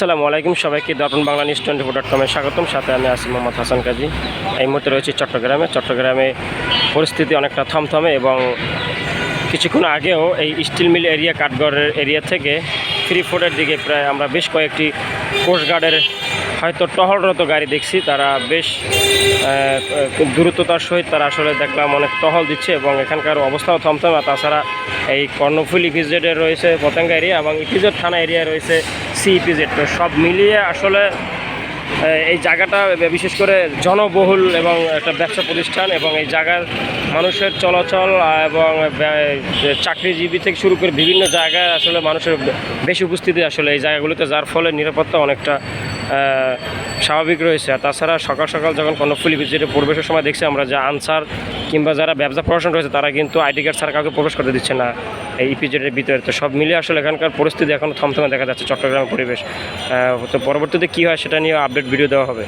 আসসালামু আলাইকুম, সবাইকে Darpan Bangla news twenty four dot কমে স্বাগতম। সাথে আমি আসি মোহাম্মদ হাসান কাজী। এই মুহূর্তে রয়েছি চট্টগ্রামে। চট্টগ্রামে পরিস্থিতি অনেকটা থমথমে এবং কিছুক্ষণ আগেও এই স্টিল মিল এরিয়া, কাঠগড়ের এরিয়া থেকে ফ্রি ফোরের দিকে প্রায় আমরা বেশ কয়েকটি কোস্টগার্ডের হয়তো টহলরত গাড়ি দেখছি। তারা বেশ দ্রুততার সহিত তারা আসলে দেখলাম অনেক টহল দিচ্ছে এবং এখানকার অবস্থাও থমথম। আর তাছাড়া এই কর্ণফুল ইপিজেডে রয়েছে পতেঙ্গা এরিয়া এবং ইপিজেড থানা এরিয়া রয়েছে সি ইপিজেড তো সব মিলিয়ে আসলে এই জায়গাটা, বিশেষ করে জনবহুল এবং একটা ব্যবসা প্রতিষ্ঠান এবং এই জায়গার মানুষের চলাচল এবং চাকরিজীবী থেকে শুরু করে বিভিন্ন জায়গায় আসলে মানুষের বেশি উপস্থিতি আসলে এই জায়গাগুলোতে, যার ফলে নিরাপত্তা অনেকটা স্বাভাবিক রয়েছে। আর তাছাড়া সকাল সকাল যখন কর্ণফুলি ভিজিটে প্রবেশের সময় দেখছি আমরা যে আনসার কিংবা যারা ব্যবসা প্রশাসন রয়েছে, তারা কিন্তু আইডি কার্ড ছাড়া কাউকে প্রবেশ করতে দিচ্ছে না এই ইপিজেডের ভিতরে। তো সব মিলিয়ে আসলে এখানকার পরিস্থিতি এখন থমথমে দেখা যাচ্ছে চট্টগ্রামের পরিবেশ। তো পরবর্তীতে কী হয় সেটা নিয়ে আপডেট ভিডিও দেওয়া হবে।